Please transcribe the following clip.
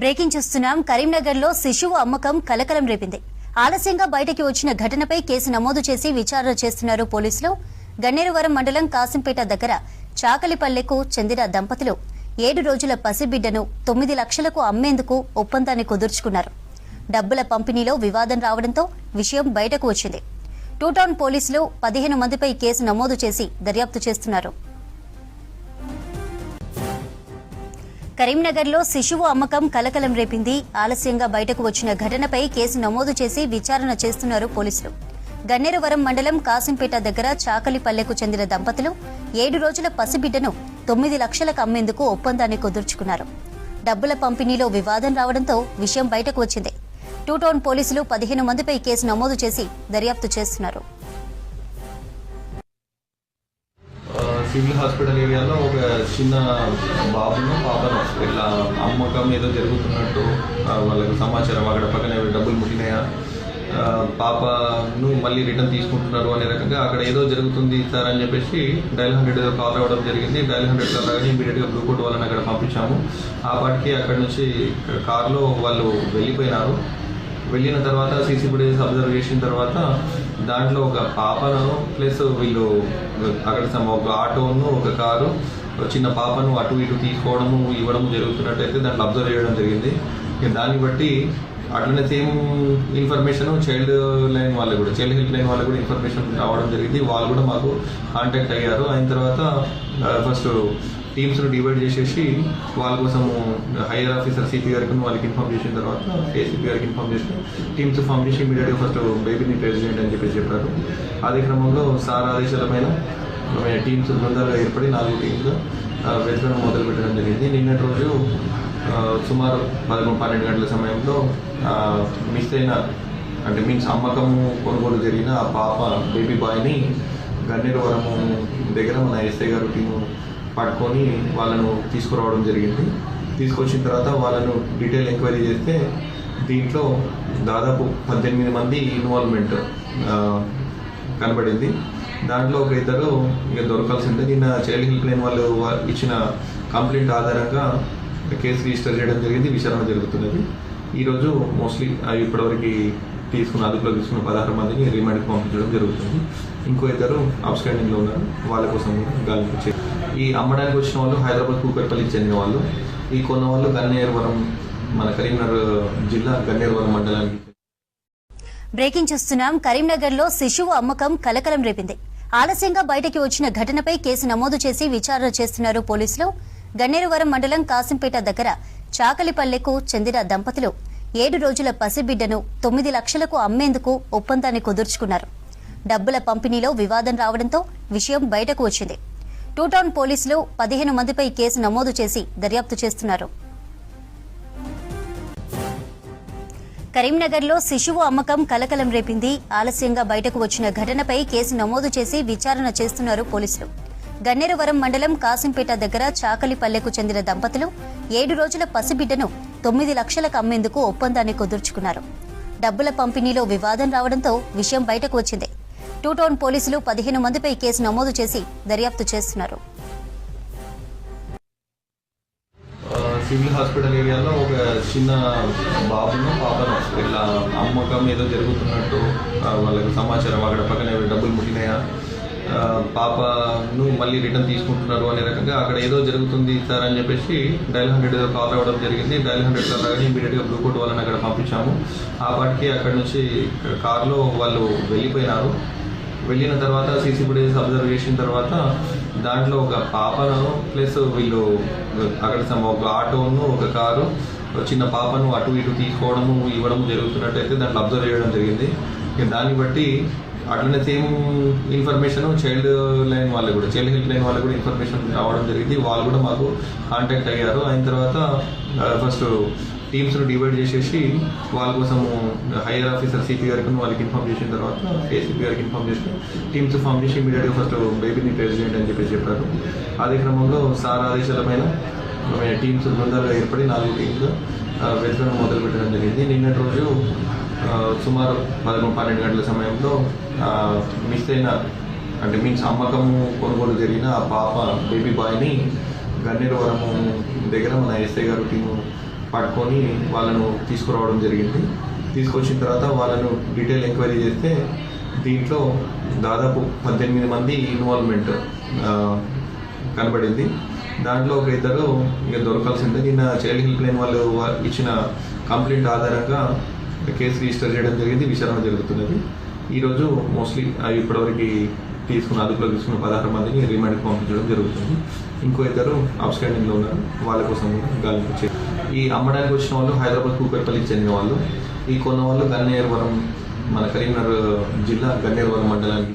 Breaking చూస్తున్నాం. కరీంనగర్లో శిశువు అమ్మకం కలకలం రేపింది. ఆలస్యంగా బయటకి వచ్చిన ఘటనపై కేసు నమోదు చేసి విచారణ చేస్తున్నారు పోలీసులు. గన్నేరువరం మండలం కాసింపేట దగ్గర చాకలిపల్లెకు చెందిన దంపతులు ఏడు రోజుల పసిబిడ్డను తొమ్మిది లక్షలకు అమ్మేందుకు ఒప్పందాన్ని కుదుర్చుకున్నారు. డబ్బుల పంపిణీలో వివాదం రావడంతో విషయం బయటకు వచ్చింది. టూటౌన్ పోలీసులు పదిహేను మందిపై కేసు నమోదు చేసి దర్యాప్తు చేస్తున్నారు. కరీంనగర్లో శిశువు అమ్మకం కలకలం రేపింది. ఆలస్యంగా బయటకు వచ్చిన ఘటనపై కేసు నమోదు చేసి విచారణ చేస్తున్నారు పోలీసులు. గన్నేరువరం మండలం కాసింపేట దగ్గర చాకలిపల్లెకు చెందిన దంపతులు ఏడు రోజుల పసిబిడ్డను తొమ్మిది లక్షలకు అమ్మేందుకు ఒప్పందాన్ని కుదుర్చుకున్నారు. డబ్బుల పంపిణీలో వివాదం రావడంతో విషయం బయటకు వచ్చింది. టూ టౌన్ పోలీసులు పదిహేను మందిపై కేసు నమోదు చేసి దర్యాప్తు చేస్తున్నారు. సివిల్ హాస్పిటల్ ఏరియాలో ఒక చిన్న బాబును పాపను ఇట్లా అమ్మకం ఏదో జరుగుతున్నట్టు వాళ్ళకి సమాచారం అక్కడ పక్కన డబ్బులు ముట్టినాయా? పాపను మళ్ళీ రిటర్న్ తీసుకుంటున్నారు అనే రకంగా అక్కడ ఏదో జరుగుతుంది సార్ అని చెప్పేసి డైల్ హండ్రెడ్ ఏదో కాల్ రావడం జరిగింది. డైల్ హండ్రెడ్ కాల్ రాగానే ఇమీడియట్గా బ్లూ కోట్ వాళ్ళని అక్కడ పంపించాము. ఆ పాటికి అక్కడ నుంచి కార్లో వాళ్ళు వెళ్ళిపోయినారు. వెళ్ళిన తర్వాత సీసీ ఫుటేజెస్ అబ్జర్వ్ చేసిన తర్వాత దాంట్లో ఒక పాపను ప్లస్ వీళ్ళు అక్కడ ఒక ఆటోను ఒక కారు ఒక చిన్న పాపను అటు ఇటు తీసుకోవడము ఇవ్వడం జరుగుతున్నట్టయితే దాంట్లో అబ్జర్వ్ చేయడం జరిగింది. దాన్ని బట్టి అట్లనే సేమ్ ఇన్ఫర్మేషన్ చైల్డ్ లైన్ వాళ్ళు కూడా చైల్డ్ హెల్ప్ లైన్ వాళ్ళు కూడా ఇన్ఫర్మేషన్ రావడం జరిగింది. వాళ్ళు కూడా మాకు కాంటాక్ట్ అయ్యారు. అయిన తర్వాత ఫస్ట్ టీమ్స్ను డివైడ్ చేసేసి వాళ్ళ కోసము హైయర్ ఆఫీసర్ సిపి గారికి వాళ్ళకి ఇన్ఫార్మ్ చేసిన తర్వాత ఏసీపీ గారికి ఇన్ఫార్మ్ చేసి టీమ్స్ ఫామ్ చేసి ఇమీడియట్గా ఫస్ట్ బేబీని ట్రేస్ చేయండి అని చెప్పేసి చెప్పారు. అదే క్రమంలో సార్ ఆదేశాల పైన టీమ్స్ బృందాలుగా ఏర్పడి నాలుగు టీమ్స్ వెతకడం మొదలు పెట్టడం జరిగింది. నిన్నటి రోజు సుమారు పదకొండు పన్నెండు గంటల సమయంలో మిస్ అయిన అంటే మీన్స్ అమ్మకము కొనుగోలు జరిగిన ఆ పాప బేబీ బాయ్ని గన్నేరువరము దగ్గర మన ఎస్ఐ గారు టీము పట్టుకొని వాళ్ళను తీసుకురావడం జరిగింది. తీసుకొచ్చిన తర్వాత వాళ్ళను డీటెయిల్ ఎంక్వైరీ చేస్తే దీంట్లో దాదాపు పద్దెనిమిది మంది ఇన్వాల్వ్మెంట్ కనబడింది. దాంట్లో ఒక ఇద్దరు ఇక దొరకాల్సిందే నిన్న చైల్డ్ హెల్ప్ లైన్ వాళ్ళు ఇచ్చిన కంప్లైంట్ ఆధారంగా కేసు రిజిస్టర్ చేయడం జరిగింది. విచారణ జరుగుతున్నది. ఈరోజు మోస్ట్లీ ఇప్పటివరకు తీసుకున్న అదుపులో తీసుకున్న పదహారు మందిని రిమాండ్కి పంపించడం జరుగుతుంది. ఇంకో ఇద్దరు అప్స్టాండింగ్లో ఉన్నారు. వాళ్ళ కోసం కూడా గాలింపు ఈ అమ్మడానికి వచ్చిన వాళ్ళు హైదరాబాద్ కూకట్పల్లికి చెందిన వాళ్ళు. ఈ కొన్న వాళ్ళు గన్నేరువరం మన కరీంనగర్ జిల్లా గన్నేరువరం మండలానికి బ్రేకింగ్ చూస్తున్నాం. కరీంనగర్లో శిశువు అమ్మకం కలకలం రేపింది. ఆలస్యంగా బయటకి వచ్చిన ఘటనపై కేసు నమోదు చేసి విచారణ చేస్తున్నారు పోలీసులు. గన్నేరువరం మండలం కాసింపేట దగ్గర చాకలిపల్లెకు చెందిన దంపతులు. ఏడు రోజుల పసిబిడ్డను తొమ్మిది లక్షలకు అమ్మేందుకు ఒప్పందాన్ని కుదుర్చుకున్నారు. డబ్బుల పంపిణీలో వివాదం రావడంతో విషయం బయటకు వచ్చింది. టూటౌన్ పోలీసులు పదిహేను మందిపై కేసు నమోదు చేసి దర్యాప్తు చేస్తున్నారు. కరీంనగర్లో శిశువు అమ్మకం కలకలం రేపింది. ఆలస్యంగా బయటకు వచ్చిన ఘటనపై కేసు నమోదు చేసి విచారణ చేస్తున్నారు పోలీసులు. గన్నేరువరం మండలం కాసింపేట దగ్గర చాకలిపల్లెకు చెందిన దంపతులు ఏడు రోజుల పసిబిడ్డను తొమ్మిది లక్షలకు అమ్మేందుకు ఒప్పందాన్ని కుదుర్చుకున్నారు. డబ్బుల పంపిణీలో వివాదం రావడంతో విషయం బయటకు వచ్చింది. టూ టౌన్ పోలీసులు పదిహేను మందిపై కేసు నమోదు చేసి దర్యాప్తు చేస్తున్నారు. సివిల్ హాస్పిటల్ ఏరియాలో ఒక చిన్న బాబును పాపను ఇట్లా అమ్మకం ఏదో జరుగుతున్నట్టు వాళ్ళకి సమాచారం అక్కడ పక్కన డబ్బులు ముట్టినాయా? పాపను మళ్ళీ రిటర్న్ తీసుకుంటున్నారు అనే రకంగా అక్కడ ఏదో జరుగుతుంది సార్ అని చెప్పేసి డైల్ హండ్రెడ్ ఏదో కాల్ రావడం జరిగింది. డైల్ హండ్రెడ్ కాల్ రాగానే ఇమీడియట్గా బ్లూ కోట్ వాళ్ళని అక్కడ పంపించాము. ఆ పాటికి అక్కడ నుంచి కార్లో వాళ్ళు వెళ్ళిపోయినారు. వెళ్ళిన తర్వాత సీసీ ఫుటేజ్ అబ్జర్వ్ చేసిన తర్వాత దాంట్లో ఒక పాపను ప్లస్ వీళ్ళు అక్కడ ఒక ఆటోను ఒక కారు ఒక చిన్న పాపను అటు ఇటు తీసుకోవడము ఇవ్వడం జరుగుతున్నట్టయితే దాంట్లో అబ్జర్వ్ చేయడం జరిగింది. దాన్ని బట్టి అట్లనే సేమ్ ఇన్ఫర్మేషన్ చైల్డ్ లైన్ వాళ్ళు కూడా చైల్డ్ హెల్ప్ లైన్ వాళ్ళు కూడా ఇన్ఫర్మేషన్ రావడం జరిగింది. వాళ్ళు కూడా మాకు కాంటాక్ట్ అయ్యారు. అయిన తర్వాత ఫస్ట్ టీమ్స్ను డివైడ్ చేసేసి వాళ్ళ కోసం హైయర్ ఆఫీసర్ సిపి గారికి వాళ్ళకి ఇన్ఫార్మ్ చేసిన తర్వాత ఏసీపీ గారికి ఇన్ఫార్మ్ చేసి టీమ్స్ ఫామ్ చేసి ఇమీడియట్గా ఫస్ట్ బేబీని ప్రెసిడెంట్ చేయండి అని చెప్పేసి చెప్పారు. అదే క్రమంలో సార్ ఆదేశాల పైన టీమ్స్ బృందాలు ఏర్పడి నాలుగు టీమ్స్ వెతకడం మొదలు పెట్టడం జరిగింది. నిన్నటి రోజు సుమారు పదకొండు పన్నెండు గంటల సమయంలో మిస్ అయిన అంటే మీన్స్ అమ్మకము కొనుగోలు జరిగిన ఆ పాప బేబీ బాయ్ని గన్నేరవరము దగ్గర మన ఎస్ఐ గారు టీము పట్టుకొని వాళ్ళను తీసుకురావడం జరిగింది. తీసుకొచ్చిన తర్వాత వాళ్ళను డీటెయిల్ ఎంక్వైరీ చేస్తే దీంట్లో దాదాపు పద్దెనిమిది మంది ఇన్వాల్వ్మెంట్ కనబడింది. దాంట్లో ఒక ఇద్దరు ఇక దొరకాల్సిందే. నిన్న చైల్డ్ హెల్ప్ లైన్ వాళ్ళు ఇచ్చిన కంప్లైంట్ ఆధారంగా కేసు రిజిస్టర్ చేయడం జరిగింది విచారణ జరుగుతున్నది. ఈరోజు మోస్ట్లీ ఇప్పటివరకు తీసుకున్న అదుపులో తీసుకున్న పదహారు మందిని రిమాండ్కి పంపించడం జరుగుతుంది. ఇంకో ఇద్దరు అప్స్టాండింగ్లో ఉన్నారు. వాళ్ళ కోసం కూడా గాలింపు ఈ అమ్మడానికి వచ్చిన వాళ్ళు హైదరాబాద్ కూకట్పల్లికి చెందిన వాళ్ళు. ఈ కొన్న వాళ్ళు గన్నేరువరం మన కరీంనగర్ జిల్లా గన్నేరువరం మండలానికి